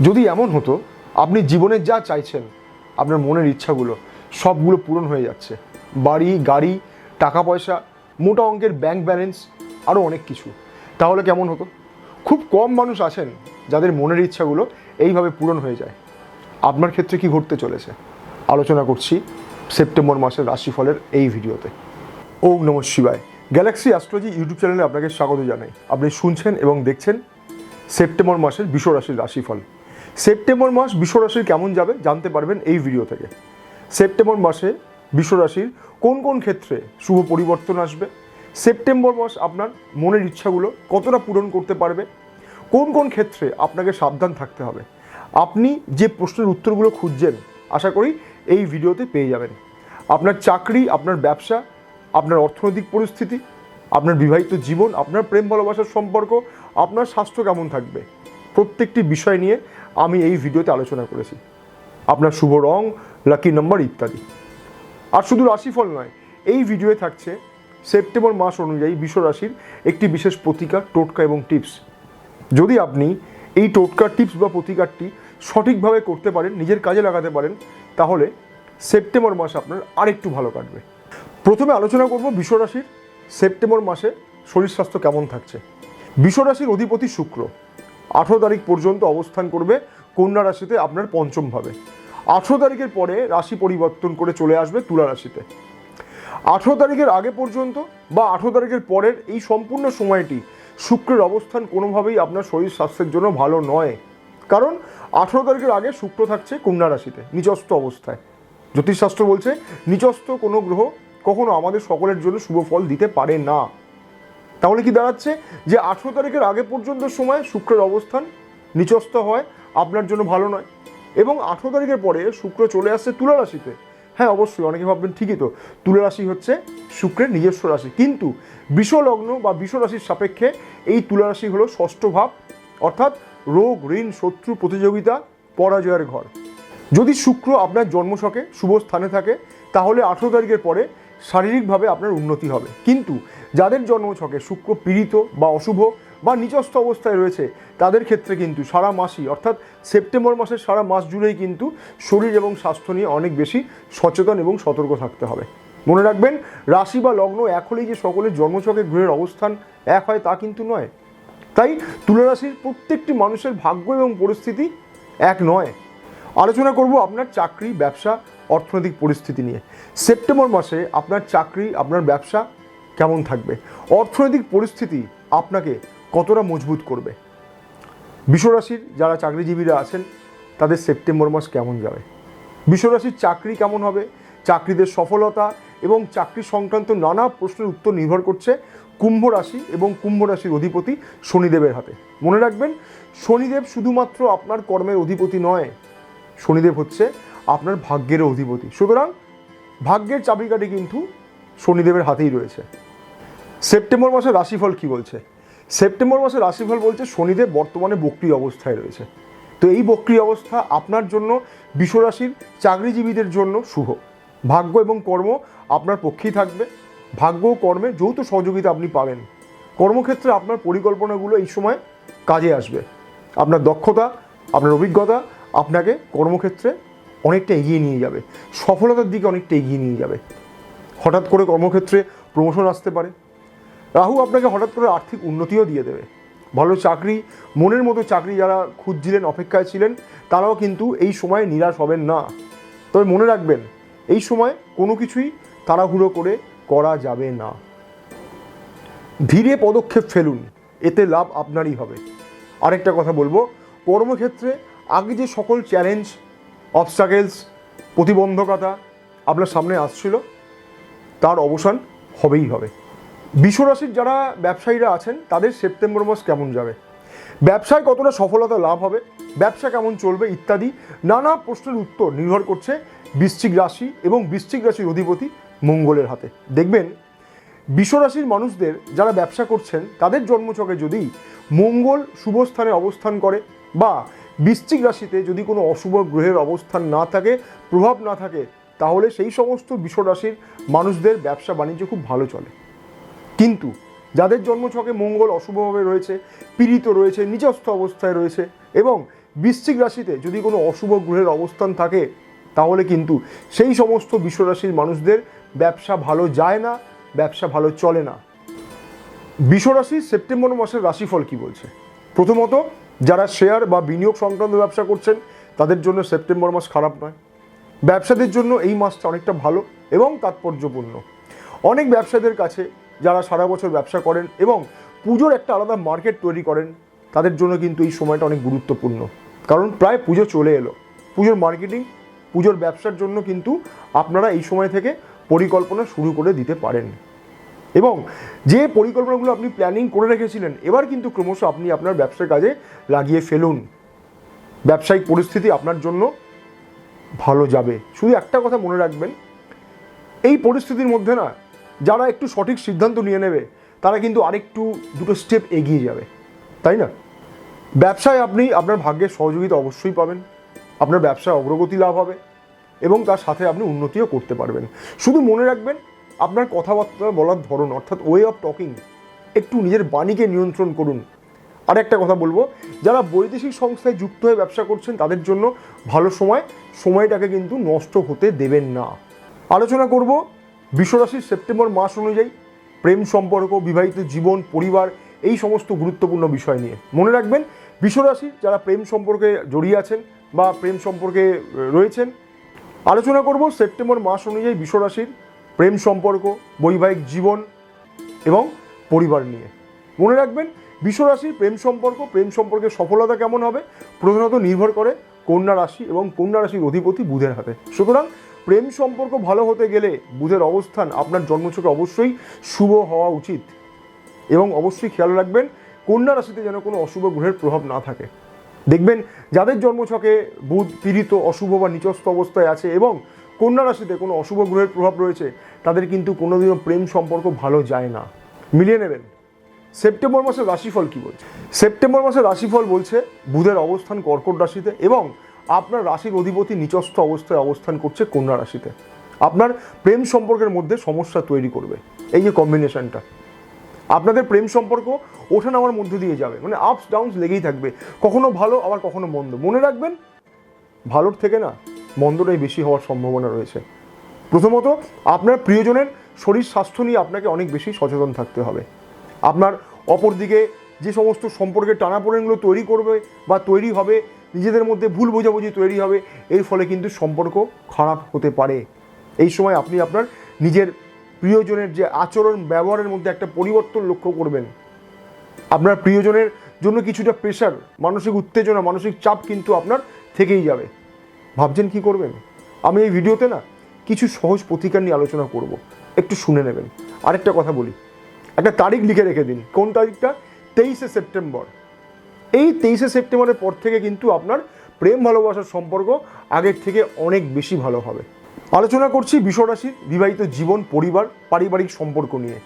যদি এমন হতো, আপনি জীবনে যা চাইছেন, আপনার মনের ইচ্ছাগুলো, সবগুলো পূরণ হয়ে যাচ্ছে। বাড়ি, গাড়ি টাকা পয়সা মোটা অঙ্কের ব্যাংক ব্যালেন্স আরও অনেক কিছু। তাহলে কেমন হতো? খুব কম মানুষ আছেন যাদের মনের ইচ্ছাগুলো এইভাবে পূরণ হয়ে যায়। আপনার ক্ষেত্রে কি ঘটতে চলেছে? আলোচনা করছি সেপ্টেম্বর মাসের রাশিফলের এই ভিডিওতে। ওম নম শিবায়। গ্যালাক্সি অ্যাস্ট্রোলজি ইউটিউব চ্যানেলে আপনাকে স্বাগত জানাই। আপনি শুনছেন এবং দেখছেন সেপ্টেম্বর মাসের বিশ্ব রাশির রাশিফল। সেপ্টেম্বর মাস বিশ্ব রাশির কেমন যাবে জানতে পারবেন এই ভিডিও থেকে। সেপ্টেম্বর মাসে বিশ্বরাশির কোন কোন ক্ষেত্রে শুভ পরিবর্তন আসবে? সেপ্টেম্বর মাস আপনার মনের ইচ্ছাগুলো কতটা পূরণ করতে পারবে? কোন কোন ক্ষেত্রে আপনাকে সাবধান থাকতে হবে? আপনি যে প্রশ্নের উত্তরগুলো খুঁজছেন, আশা করি এই ভিডিওতে পেয়ে যাবেন। আপনার চাকরি, আপনার ব্যবসা, আপনার অর্থনৈতিক পরিস্থিতি, আপনার বিবাহিত জীবন, আপনার প্রেম ভালোবাসার সম্পর্ক, আপনার স্বাস্থ্য কেমন থাকবে? প্রত্যেকটি বিষয় নিয়ে আমি এই ভিডিওতে আলোচনা করেছি। আপনার শুভ রং লাকি নম্বর ইত্যাদি। আর শুধু রাশিফল নয়, এই ভিডিওয়ে থাকছে সেপ্টেম্বর মাস অনুযায়ী বিশ্ব রাশির একটি বিশেষ প্রতিকার, টোটকা এবং টিপস। যদি আপনি এই টোটকা, টিপস বা প্রতিকারটি সঠিকভাবে করতে পারেন, নিজের কাজে লাগাতে পারেন, তাহলে সেপ্টেম্বর মাস আপনার আরেকটু ভালো কাটবে। প্রথমে আলোচনা করব বিশ্ব রাশির সেপ্টেম্বর মাসে শরীর স্বাস্থ্য কেমন থাকছে। বিশ্ব রাশির অধিপতি শুক্র। আঠেরো তারিখ পর্যন্ত অবস্থান করবে, কন্যা রাশিতে আপনার পঞ্চম ভাবে। আঠেরো তারিখের পরে রাশি পরিবর্তন করে চলে আসবে তুলা রাশিতে। আঠেরো তারিখের আগে পর্যন্ত বা আঠেরো তারিখের পরের এই সম্পূর্ণ সময়টি শুক্রের অবস্থান কোনোভাবেই আপনার শরীর স্বাস্থ্যের জন্য ভালো নয়। কারণ আঠেরো তারিখের আগে শুক্র থাকছে কন্যা রাশিতে নিচস্থ অবস্থায়। জ্যোতিষশাস্ত্র বলছে নিচস্থ কোনো গ্রহ কখনো আমাদের সকলের জন্য শুভ ফল দিতে পারে না। তাহলে কি দাঁড়াচ্ছে? যে আঠেরো তারিখের আগে পর্যন্ত সময় শুক্রের অবস্থান নিচস্থ হয়, আপনার জন্য ভালো নয়। এবং আঠেরো তারিখের পরে শুক্র চলে আসছে তুলা রাশিতে। হ্যাঁ অবশ্যই, অনেকে ভাববেন ঠিকই তো, তুলা রাশি হচ্ছে শুক্রের নিজস্ব রাশি। কিন্তু বিষলগ্ন বা বিষ রাশির সাপেক্ষে এই তুলা রাশি হলো ষষ্ঠ ভাব, অর্থাৎ রোগ, ঋণ, শত্রু, প্রতিযোগিতা, পরাজয়ের ঘর। যদি শুক্র আপনার জন্মছকে শুভ স্থানে থাকে, তাহলে আঠেরো তারিখের পরে শারীরিকভাবে আপনার উন্নতি হবে। কিন্তু যাদের জন্মছকে শুক্র পীড়িত বা অশুভ বা নিচস্থ অবস্থায় রয়েছে, তাদের ক্ষেত্রে কিন্তু সারা মাসই, অর্থাৎ সেপ্টেম্বর মাসের সারা মাস জুড়েই কিন্তু শরীর এবং স্বাস্থ্য নিয়ে অনেক বেশি সচেতন এবং সতর্ক থাকতে হবে। মনে রাখবেন, রাশি বা লগ্ন এক হলেই যে সকলের জন্মছকে গ্রহের অবস্থান এক হয় তা কিন্তু নয়। তাই তুলা রাশির প্রত্যেকটি মানুষের ভাগ্য এবং পরিস্থিতি এক নয়। আলোচনা করব আপনার চাকরি, ব্যবসা অর্থনৈতিক পরিস্থিতি নিয়ে। সেপ্টেম্বর মাসে আপনার চাকরি, আপনার ব্যবসা কেমন থাকবে? অর্থনৈতিক পরিস্থিতি আপনাকে কতটা মজবুত করবে? বিশ্বরাশির যারা চাকরিজীবীরা আছেন, তাদের সেপ্টেম্বর মাস কেমন যাবে? বিশ্বরাশির চাকরি কেমন হবে? চাকরিদের সফলতা এবং চাকরি সংক্রান্ত নানা প্রশ্নের উত্তর নির্ভর করছে কুম্ভ রাশি এবং কুম্ভ রাশির অধিপতি শনিদেবের হাতে। মনে রাখবেন, শনিদেব শুধুমাত্র আপনার কর্মের অধিপতি নয়, শনিদেব হচ্ছে আপনার ভাগ্যের অধিপতি। সুতরাং, ভাগ্যের চাবিকাঠি কিন্তু শনিদেবের হাতেই রয়েছে। সেপ্টেম্বর মাসের রাশিফল কি বলছে? সেপ্টেম্বর মাসের রাশিফল বলছে শনিদেব বর্তমানে বক্রি অবস্থায় রয়েছে। তো এই বক্রি অবস্থা আপনার জন্য, বিশ্বরাশির চাকরিজীবীদের জন্য শুভ। ভাগ্য এবং কর্ম আপনার পক্ষেই থাকবে। ভাগ্য ও কর্মে যৌথ সহযোগিতা আপনি পাবেন। কর্মক্ষেত্রে আপনার পরিকল্পনাগুলো এই সময় কাজে আসবে। আপনার দক্ষতা, আপনার অভিজ্ঞতা, আপনাকে কর্মক্ষেত্রে অনেকটা এগিয়ে নিয়ে যাবে। সফলতার দিকে অনেকটা এগিয়ে নিয়ে যাবে। হঠাৎ করে কর্মক্ষেত্রে প্রমোশন আসতে পারে। রাহু আপনাকে হঠাৎ করে আর্থিক উন্নতিও দিয়ে দেবে। ভালো চাকরি, মনের মতো চাকরি যারা খুঁজছিলেন, অপেক্ষায় ছিলেন, তারাও কিন্তু এই সময়ে নিরাশ হবেন না। তবে মনে রাখবেন, এই সময় কোনো কিছুই তাড়াহুড়ো করে করা যাবে না। ধীরে পদক্ষেপ ফেলুন, এতে লাভ আপনারই হবে। আরেকটা কথা বলব, কর্মক্ষেত্রে আগে যে সকল চ্যালেঞ্জ অবস্টাকেলস প্রতিবন্ধকতা আপনার সামনে আসছিল, তার অবসান হবেই হবে। বিশ্বরাশির যারা ব্যবসায়ীরা আছেন, তাদের সেপ্টেম্বর মাস কেমন যাবে? ব্যবসায় কতটা সফলতা লাভ হবে? ব্যবসা কেমন চলবে? ইত্যাদি নানা প্রশ্নের উত্তর নির্ভর করছে বৃশ্চিক রাশি এবং বৃশ্চিক রাশির অধিপতি মঙ্গলের হাতে। দেখবেন, বিশ্বরাশির মানুষদের যারা ব্যবসা করছেন, তাদের জন্মছকে যদি মঙ্গল শুভস্থানে অবস্থান করে বা বৃশ্চিক রাশিতে যদি কোনো অশুভ গ্রহের অবস্থান না থাকে, প্রভাব না থাকে, তাহলে সেই সমস্ত বিশ্বরাশির মানুষদের ব্যবসা বাণিজ্য খুব ভালো চলে। কিন্তু যাদের জন্মছকে মঙ্গল অশুভভাবে রয়েছে, পীড়িত রয়েছে নিজস্থ অবস্থায় রয়েছে এবং বৃশ্চিক রাশিতে যদি কোনো অশুভ গ্রহের অবস্থান থাকে, তাহলে কিন্তু সেই সমস্ত বিশ্বরাশির মানুষদের ব্যবসা ভালো যায় না, ব্যবসা ভালো চলে না। বিশ্বরাশি সেপ্টেম্বর মাসের রাশিফল কি বলছে? প্রথমত যারা শেয়ার বা বিনিয়োগ সংক্রান্ত ব্যবসা করছেন, তাদের জন্য সেপ্টেম্বর মাস খারাপ নয়। ব্যবসাদের জন্য এই মাসটা অনেকটা ভালো এবং তাৎপর্যপূর্ণ। অনেক ব্যবসাদের কাছে যারা সারা বছর ব্যবসা করেন এবং পুজোর একটা আলাদা মার্কেট তৈরি করেন, তাদের জন্য কিন্তু এই সময়টা অনেক গুরুত্বপূর্ণ। কারণ প্রায় পুজো চলে এলো। পুজোর মার্কেটিং, পুজোর ব্যবসার জন্য কিন্তু আপনারা এই সময় থেকে পরিকল্পনা শুরু করে দিতে পারেন। এবং যে পরিকল্পনাগুলো আপনি প্ল্যানিং করে রেখেছিলেন, এবার কিন্তু ক্রমশ আপনি আপনার ব্যবসার কাজে লাগিয়ে ফেলুন। ব্যবসায়িক পরিস্থিতি আপনার জন্য ভালো যাবে। শুধু একটা কথা মনে রাখবেন, এই পরিস্থিতির মধ্যে না, যারা একটু সঠিক সিদ্ধান্ত নিয়ে নেবে, তারা কিন্তু আরেকটু, দুটো স্টেপ এগিয়ে যাবে। তাই না? ব্যবসায় আপনি আপনার ভাগ্যের সহযোগিতা অবশ্যই পাবেন, আপনার ব্যবসায় অগ্রগতি লাভ হবে, এবং তার সাথে আপনি উন্নতিও করতে পারবেন। শুধু মনে রাখবেন আপনার কথাবার্তা বলার ধরন, অর্থাৎ ওয়ে অফ টকিং একটু নিজের বাণীকে নিয়ন্ত্রণ করুন। আর একটা কথা বলব, যারা বৈদেশিক সংস্থায় যুক্ত হয়ে ব্যবসা করছেন, তাদের জন্য ভালো সময়, সময়টাকে কিন্তু নষ্ট হতে দেবেন না। আলোচনা করব, বিশ্বরাশির সেপ্টেম্বর মাস অনুযায়ী প্রেম সম্পর্ক, বিবাহিত জীবন, পরিবার, এই সমস্ত গুরুত্বপূর্ণ বিষয় নিয়ে। মনে রাখবেন, বিশ্বরাশির যারা প্রেম সম্পর্কে জড়িয়ে আছেন বা প্রেম সম্পর্কে রয়েছেন, আলোচনা করব সেপ্টেম্বর মাস অনুযায়ী বিশ্বরাশির প্রেম সম্পর্ক, বৈবাহিক জীবন এবং পরিবার নিয়ে। মনে রাখবেন, বিশ্বরাশির প্রেম সম্পর্ক, প্রেম সম্পর্কের সফলতা কেমন হবে? প্রধানত নির্ভর করে কন্যা রাশি এবং কন্যা রাশির অধিপতি বুধের হাতে। সুতরাং, প্রেম সম্পর্ক ভালো হতে গেলে বুধের অবস্থান আপনার জন্মছকে অবশ্যই শুভ হওয়া উচিত। এবং অবশ্যই খেয়াল রাখবেন, কন্যা রাশিতে যেন কোনো অশুভ গ্রহের প্রভাব না থাকে। দেখবেন, যাদের জন্মছকে বুধ পীড়িত, অশুভ বা নিচস্থ অবস্থায় আছে এবং কন্যা রাশিতে কোনো অশুভ গ্রহের প্রভাব রয়েছে, তাদের কিন্তু কোনোদিনও প্রেম সম্পর্ক ভালো যায় না। মিলিয়ে নেবেন। সেপ্টেম্বর মাসের রাশিফল কি বলছে? সেপ্টেম্বর মাসের রাশিফল বলছে, বুধের অবস্থান কর্কট রাশিতে এবং আপনার রাশির অধিপতি নিচস্থ অবস্থায় অবস্থান করছে কন্যা রাশিতে। আপনার প্রেম সম্পর্কের মধ্যে সমস্যা তৈরি করবে। এই যে কম্বিনেশনটা আপনাদের প্রেম সম্পর্ক ওঠা নামার মধ্যে দিয়ে যাবে। মানে আপস ডাউনস লেগেই থাকবে। কখনো ভালো, আবার কখনো মন্দ। মনে রাখবেন, ভালোর থেকে না মন্দটাই বেশি হওয়ার সম্ভাবনা রয়েছে। প্রথমত, আপনার প্রিয়জনের শরীর স্বাস্থ্য নিয়ে আপনাকে অনেক বেশি সচেতন থাকতে হবে। আপনার অপরদিকে যে সমস্ত সম্পর্কের টানাপোড়েনগুলো তৈরি করবে বা তৈরি হবে, নিজেদের মধ্যে ভুল বোঝাবুঝি তৈরি হবে, এর ফলে কিন্তু সম্পর্ক খারাপ হতে পারে। এই সময় আপনি আপনার নিজের প্রিয়জনের যে আচরণ, ব্যবহারের মধ্যে একটা পরিবর্তন লক্ষ্য করবেন। আপনার প্রিয়জনের জন্য কিছুটা প্রেশার মানসিক উত্তেজনা, মানসিক চাপ কিন্তু আপনার থেকেই যাবে। ভাবছেন কি করবেন? আমি এই ভিডিওতে না কিছু সহজ প্রতিকার নিয়ে আলোচনা করব। একটু শুনে নেবেন। আরেকটা কথা বলি। একটা তারিখ লিখে রেখে দিন। কোন তারিখটা? তেইশে সেপ্টেম্বর। এই তেইশে সেপ্টেম্বরের পর থেকে কিন্তু আপনার প্রেম ভালোবাসার সম্পর্ক আগের থেকে অনেক বেশি ভালো হবে। আলোচনা করছি বিশ্বরাশির বিবাহিত জীবন, পরিবার, পারিবারিক সম্পর্ক নিয়ে।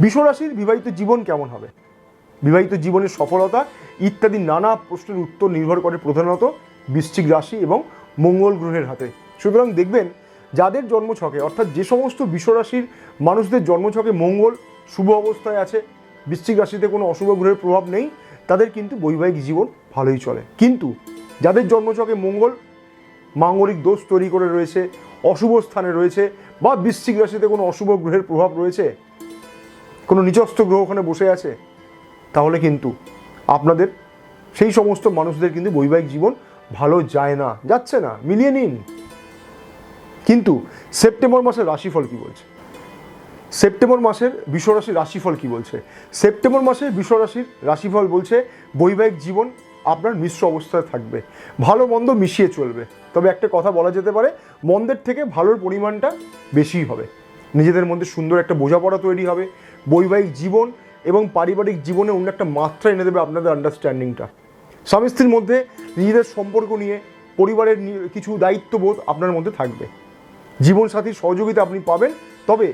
বিশ্বরাশির বিবাহিত জীবন কেমন হবে? বিবাহিত জীবনের সফলতা ইত্যাদি নানা প্রশ্নের উত্তর নির্ভর করে প্রধানত বৃশ্চিক রাশি এবং মঙ্গল গ্রহের হাতে। সুতরাং দেখবেন, যাদের জন্মছকে অর্থাৎ যে সমস্ত বিশ্বরাশির মানুষদের জন্মছকে মঙ্গল শুভ অবস্থায় আছে, বৃশ্চিক রাশিতে কোনো অশুভ গ্রহের প্রভাব নেই, তাদের কিন্তু বৈবাহিক জীবন ভালোই চলে। কিন্তু যাদের জন্মছকে মঙ্গল, মাঙ্গলিক দোষ তৈরি করে রয়েছে, অশুভ স্থানে রয়েছে, বা বৃশ্চিক রাশিতে কোনো অশুভ গ্রহের প্রভাব রয়েছে, কোনো নিচস্থ গ্রহ ওখানে বসে আছে, তাহলে কিন্তু আপনাদের সেই সমস্ত মানুষদের কিন্তু বৈবাহিক জীবন ভালো যায় না, যাচ্ছে না, মিলিয়ে নিন। কিন্তু সেপ্টেম্বর মাসের রাশিফল কি বলছে? সেপ্টেম্বর মাসের বিশ্বরাশির রাশিফল কি বলছে? সেপ্টেম্বর মাসে বিশ্বরাশির রাশিফল বলছে, বৈবাহিক জীবন আপনার মিশ্র অবস্থায় থাকবে। ভালো মন্দ মিশিয়ে চলবে। তবে একটা কথা বলা যেতে পারে, মন্দের থেকে ভালোর পরিমাণটা বেশিই হবে। নিজেদের মধ্যে সুন্দর একটা বোঝাপড়া তৈরি হবে। বৈবাহিক জীবন এবং পারিবারিক জীবনে অন্য একটা মাত্রা এনে দেবে আপনাদের আন্ডারস্ট্যান্ডিংটা স্বামী স্ত্রীর মধ্যে নিজেদের সম্পর্ক নিয়ে, পরিবারের কিছু দায়িত্ববোধ আপনার মধ্যে থাকবে। জীবনসাথীর সহযোগিতা আপনি পাবেন, তবে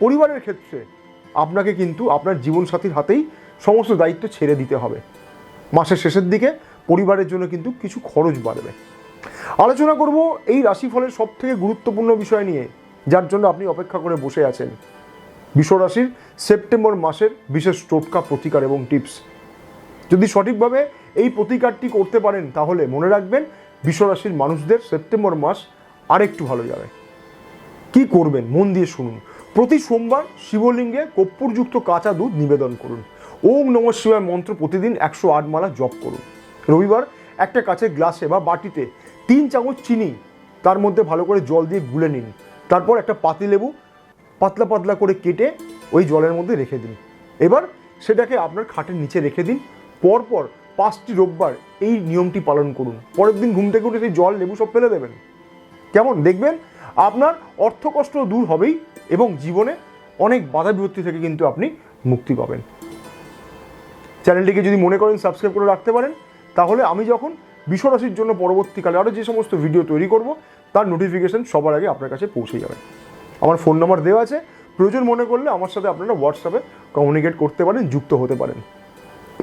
পরিবারের ক্ষেত্রে আপনাকে কিন্তু আপনার জীবনসাথীর হাতেই সমস্ত দায়িত্ব ছেড়ে দিতে হবে। মাসের শেষের দিকে পরিবারের জন্য কিন্তু কিছু খরচ বাড়বে। আলোচনা করব এই রাশিফলের সব থেকে গুরুত্বপূর্ণ বিষয় নিয়ে, যার জন্য আপনি অপেক্ষা করে বসে আছেন। বিশ্বরাশির সেপ্টেম্বর মাসের বিশেষ টোটকা প্রতিকার এবং টিপস। যদি সঠিকভাবে এই প্রতিকারটি করতে পারেন, তাহলে মনে রাখবেন বিশ্বরাশির মানুষদের সেপ্টেম্বর মাস আরেকটু ভালো যাবে। কি করবেন? মন দিয়ে শুনুন। প্রতি সোমবার শিবলিঙ্গে কর্পূরযুক্ত কাঁচা দুধ নিবেদন করুন। ওম নম শিবায় মন্ত্র প্রতিদিন একশো আট মালা জপ করুন। রবিবার একটা কাঁচের গ্লাসে বা বাটিতে তিন চামচ চিনি, তার মধ্যে ভালো করে জল দিয়ে গুলে নিন। তারপর একটা পাতি লেবু পাতলা পাতলা করে কেটে ওই জলের মধ্যে রেখে দিন। এবার সেটাকে আপনার খাটের নিচে রেখে দিন। পরপর পাঁচটি রোববার এই নিয়মটি পালন করুন। পরের দিন ঘুম থেকে উঠে সেই জল, লেবু সব ফেলে দেবেন। কেমন? দেখবেন আপনার অর্থকষ্ট দূর হবেই এবং জীবনে অনেক বাধা বিপত্তি থেকে কিন্তু আপনি মুক্তি পাবেন। চ্যানেলটিকে যদি মনে করেন সাবস্ক্রাইব করে রাখতে পারেন, তাহলে আমি যখন বিশ্বরাশির জন্য পরবর্তীকালে আরও যে সমস্ত ভিডিও তৈরি করব, তার নোটিফিকেশন সবার আগে আপনার কাছে পৌঁছে যাবে। আমার ফোন নাম্বার দেওয়া আছে। প্রয়োজন মনে করলে আমার সাথে আপনারা হোয়াটসঅ্যাপে কমিউনিকেট করতে পারেন, যুক্ত হতে পারেন।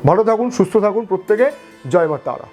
ভালো থাকুন সুস্থ থাকুন প্রত্যেকে। জয় মা তারা।